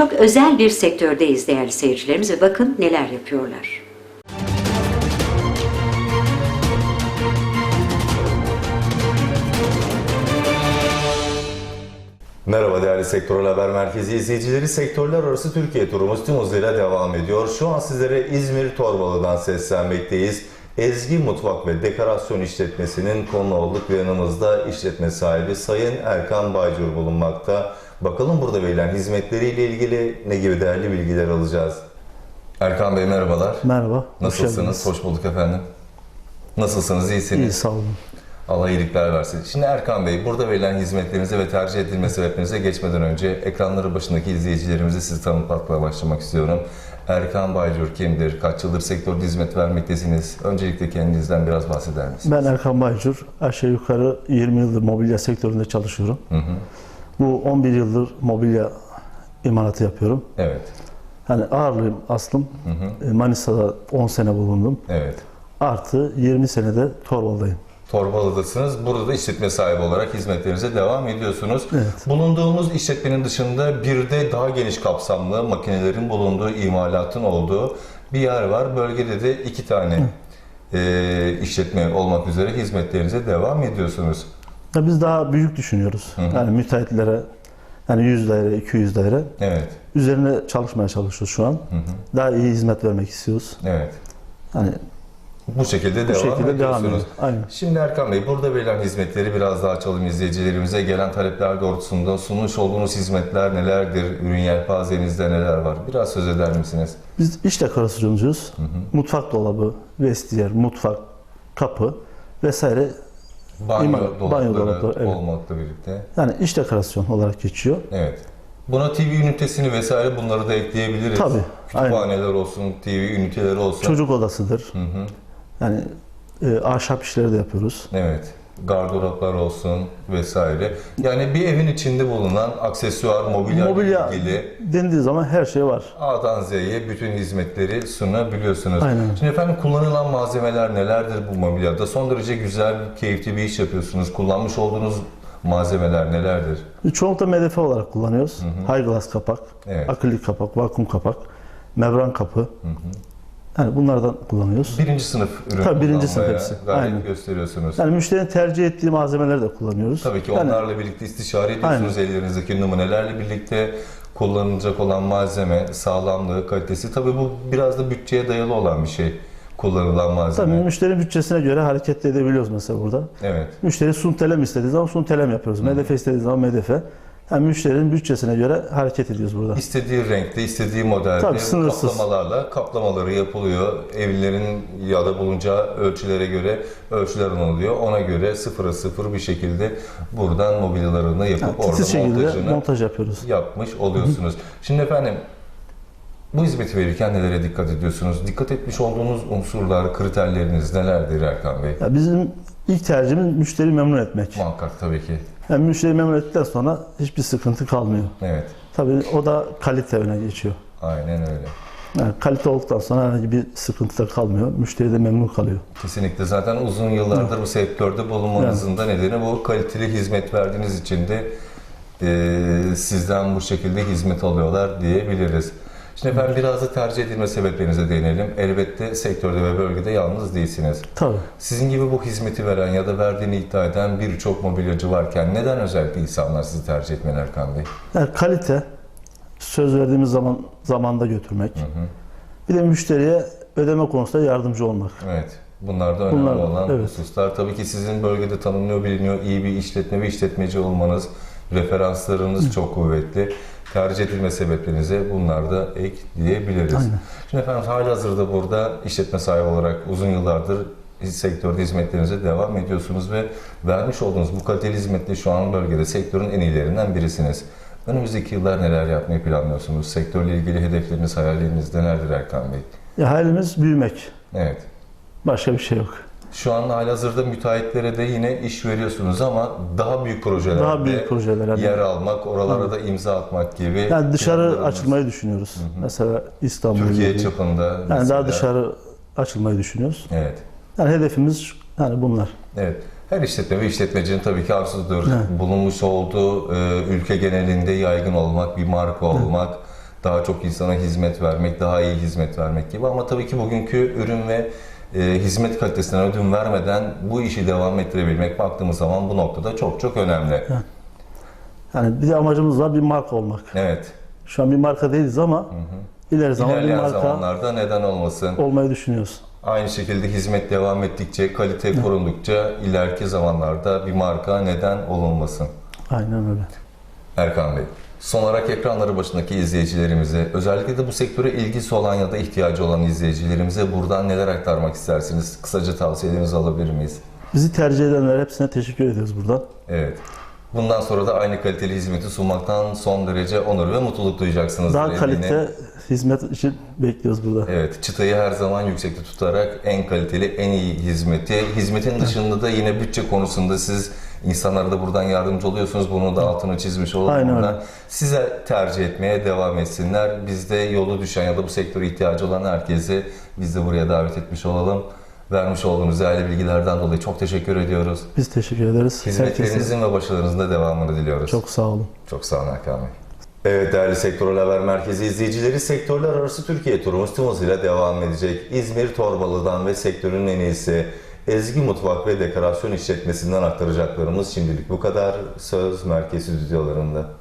Çok özel bir sektördeyiz değerli seyircilerimiz ve bakın neler yapıyorlar. Merhaba değerli Sektörel Haber Merkezi izleyicileri. Sektörler arası Türkiye turumuz tüm hızıyla devam ediyor. Şu an sizlere İzmir Torbalı'dan seslenmekteyiz. Ezgi Mutfak ve Dekorasyon İşletmesi'nin konu olduk ve yanımızda işletme sahibi Sayın Erkan Baycur bulunmakta. Bakalım burada verilen hizmetleriyle ilgili ne gibi değerli bilgiler alacağız. Erkan Bey merhabalar. Merhaba. hoş Nasılsınız? geldiniz. Hoş bulduk efendim. Nasılsınız? İyisiniz? İyi sağ olun. Allah iyilikler versin. Şimdi Erkan Bey, burada verilen hizmetlerinize ve tercih edilme sebeplerinize geçmeden önce ekranları başındaki izleyicilerimize sizi tanıtmakla başlamak istiyorum. Erkan Baycur kimdir? Kaç yıldır sektörde hizmet vermektesiniz? Öncelikle kendinizden biraz bahseder misiniz? Ben Erkan Baycur. Aşağı yukarı 20 yıldır mobilya sektöründe çalışıyorum. Bu 11 yıldır mobilya imalatı yapıyorum. Evet, Yani ağırlığım aslım. E, Manisa'da 10 sene bulundum. evet. Artı 20 senede Torbalı'dayım. Torbalı'dasınız. Burada da işletme sahibi olarak hizmetlerinize devam ediyorsunuz. Evet. Bulunduğumuz işletmenin dışında bir de daha geniş kapsamlı makinelerin bulunduğu, imalatın olduğu bir yer var. Bölgede de iki tane e, işletme olmak üzere hizmetlerinize devam ediyorsunuz. Ya biz daha büyük düşünüyoruz. Yani müteahhitlere yani 100 daire, 200 daire Evet, üzerine çalışmaya çalışıyoruz şu an. Daha iyi hizmet vermek istiyoruz. evet. Yani Bu şekilde bu devam şekilde devam ediyorsunuz. ediyoruz. Aynen. Şimdi Erkan Bey, burada verilen hizmetleri biraz daha açalım izleyicilerimize. Gelen talepler doğrultusunda sunmuş olduğunuz hizmetler nelerdir? Ürün yelpazenizde neler var? Biraz söz eder misiniz? Biz iş dekorasyoncuyoruz. Mutfak dolabı, vestiyer, mutfak, kapı vesaire. Banyo İma- dolapları banyo dolapları, evet. olmakla birlikte. Yani iş dekorasyon olarak geçiyor. Evet. Buna TV ünitesini vesaire bunları da ekleyebiliriz. Tabii, Kütüphaneler olsun, TV üniteleri olsun. Çocuk odasıdır. Hı hı. Yani e, ahşap işleri de yapıyoruz. Evet. Gardıroplar olsun vesaire. Yani bir evin içinde bulunan aksesuar, mobilya, Mobilya ilgili dendiği zaman her şey var. A'dan Z'ye bütün hizmetleri sunabiliyorsunuz. Aynen. Şimdi efendim kullanılan malzemeler nelerdir bu mobilyada? Son derece güzel, keyifli bir iş yapıyorsunuz. Kullanmış olduğunuz malzemeler nelerdir? Çoğunlukla MDF olarak kullanıyoruz. High glass kapak, Evet. akrilik kapak, vakum kapak, membran kapı. Yani bunlardan kullanıyoruz. Birinci sınıf ürün Tabii, birinci sınıf hepsi. gayret Aynen. gösteriyorsunuz. Yani müşterinin tercih ettiği malzemeleri de kullanıyoruz. Tabii ki Yani onlarla birlikte istişare ediyorsunuz ellerinizdeki numunelerle birlikte kullanılacak olan malzeme, sağlamlığı, kalitesi. Tabii bu biraz da bütçeye dayalı olan bir şey kullanılan malzeme. Tabii müşterinin bütçesine göre hareket edebiliyoruz mesela burada. Evet. Müşteri sun telem istediği zaman sun telem yapıyoruz. MDF istediği zaman MDF. Yani müşterinin bütçesine göre hareket ediyoruz burada. İstediği renkte, istediği modelde Tabii, sınırsız. kaplamalarla kaplamaları yapılıyor. Evlerin ya da bulunacağı ölçülere göre ölçüler alınıyor. Ona göre sıfıra sıfır bir şekilde buradan mobilyalarını yapıp Yani orada montajını montaj yapıyoruz. yapmış oluyorsunuz. Şimdi efendim bu hizmeti verirken nelere dikkat ediyorsunuz? Dikkat etmiş olduğunuz unsurlar, kriterleriniz nelerdir Erkan Bey? Ya bizim ilk tercihimiz müşteri memnun etmek. Muhakkak tabii ki. Yani müşteri memnun ettikten sonra hiçbir sıkıntı kalmıyor. Evet. Tabii o da kalite öne geçiyor. Aynen öyle. Yani kalite olduktan sonra herhangi bir sıkıntı da kalmıyor. Müşteri de memnun kalıyor. Kesinlikle. Zaten uzun yıllardır bu sektörde bulunmanızın da nedeni bu kaliteli hizmet verdiğiniz için de e, sizden bu şekilde hizmet alıyorlar diyebiliriz. Şimdi efendim biraz da tercih edilme sebeplerinize değinelim. Elbette sektörde ve bölgede yalnız değilsiniz. Tabii. Sizin gibi bu hizmeti veren ya da verdiğini iddia eden birçok mobilyacı varken neden özellikle insanlar sizi tercih etmeli Erkan Bey? Yani kalite, söz verdiğimiz zaman zamanda götürmek. Bir de müşteriye ödeme konusunda yardımcı olmak. Evet. Bunlar da önemli Bunlar- olan evet. hususlar. Tabii ki sizin bölgede tanınıyor, biliniyor, iyi bir işletme ve işletmeci olmanız, referanslarınız çok kuvvetli. Tercih edilme sebeplerinize bunlar da ek diyebiliriz. Aynen. Şimdi efendim halihazırda burada işletme sahibi olarak uzun yıllardır sektörde hizmetlerinize devam ediyorsunuz ve vermiş olduğunuz bu kaliteli hizmetle şu an bölgede sektörün en iyilerinden birisiniz. Önümüzdeki yıllar neler yapmayı planlıyorsunuz? Sektörle ilgili hedefleriniz, hayalleriniz nelerdir Erkan Bey? Ya hayalimiz büyümek. Evet. Başka bir şey yok. Şu an halihazırda müteahhitlere de yine iş veriyorsunuz ama daha büyük projelerde Daha büyük projelere. yer almak, oralara da imza atmak gibi Yani dışarı açılmayı düşünüyoruz. Mesela İstanbul Türkiye gibi. çapında Yani mesela. daha dışarı açılmayı düşünüyoruz. Evet. Yani hedefimiz yani bunlar. Evet. Her işletme ve işletmecinin tabii ki arzusudur. Bulunmuş olduğu e, ülke genelinde yaygın olmak, bir marka olmak daha çok insana hizmet vermek, daha iyi hizmet vermek gibi. Ama tabii ki bugünkü ürün ve e, hizmet kalitesinden ödün vermeden bu işi devam ettirebilmek baktığımız zaman bu noktada çok çok önemli. Yani bir amacımız var bir marka olmak. Evet. Şu an bir marka değiliz ama ileri zaman bir İlerleyen marka zamanlarda neden olmasın? olmayı düşünüyoruz. Aynı şekilde hizmet devam ettikçe, kalite korundukça ileriki zamanlarda bir marka neden olunmasın? Aynen öyle. Erkan Bey, son olarak ekranları başındaki izleyicilerimize, özellikle de bu sektöre ilgisi olan ya da ihtiyacı olan izleyicilerimize buradan neler aktarmak istersiniz? Kısaca tavsiyelerinizi alabilir miyiz? Bizi tercih edenlere hepsine teşekkür ediyoruz buradan. Evet. Bundan sonra da aynı kaliteli hizmeti sunmaktan son derece onur ve mutluluk duyacaksınız. Daha kalite hizmet için bekliyoruz burada. Evet, çıtayı her zaman yüksekte tutarak en kaliteli, en iyi hizmeti. Hizmetin dışında da yine bütçe konusunda siz insanlara da buradan yardımcı oluyorsunuz. Bunu da altını çizmiş olalım. Aynen buradan. öyle. Size tercih etmeye devam etsinler. Biz de yolu düşen ya da bu sektöre ihtiyacı olan herkesi biz de buraya davet etmiş olalım. Vermiş olduğunuz değerli bilgilerden dolayı çok teşekkür ediyoruz. Biz teşekkür ederiz. Herkese Hizmetlerinizin ve başarınızın da devamını diliyoruz. çok sağ olun. Çok sağ olun Erkan Bey. Evet değerli Sektörel Haber Merkezi izleyicileri sektörler arası Türkiye turumuz tüm hızıyla devam edecek. İzmir Torbalı'dan ve sektörün en iyisi Ezgi Mutfak ve Dekorasyon işletmesinden aktaracaklarımız şimdilik bu kadar. Söz merkezi stüdyolarında.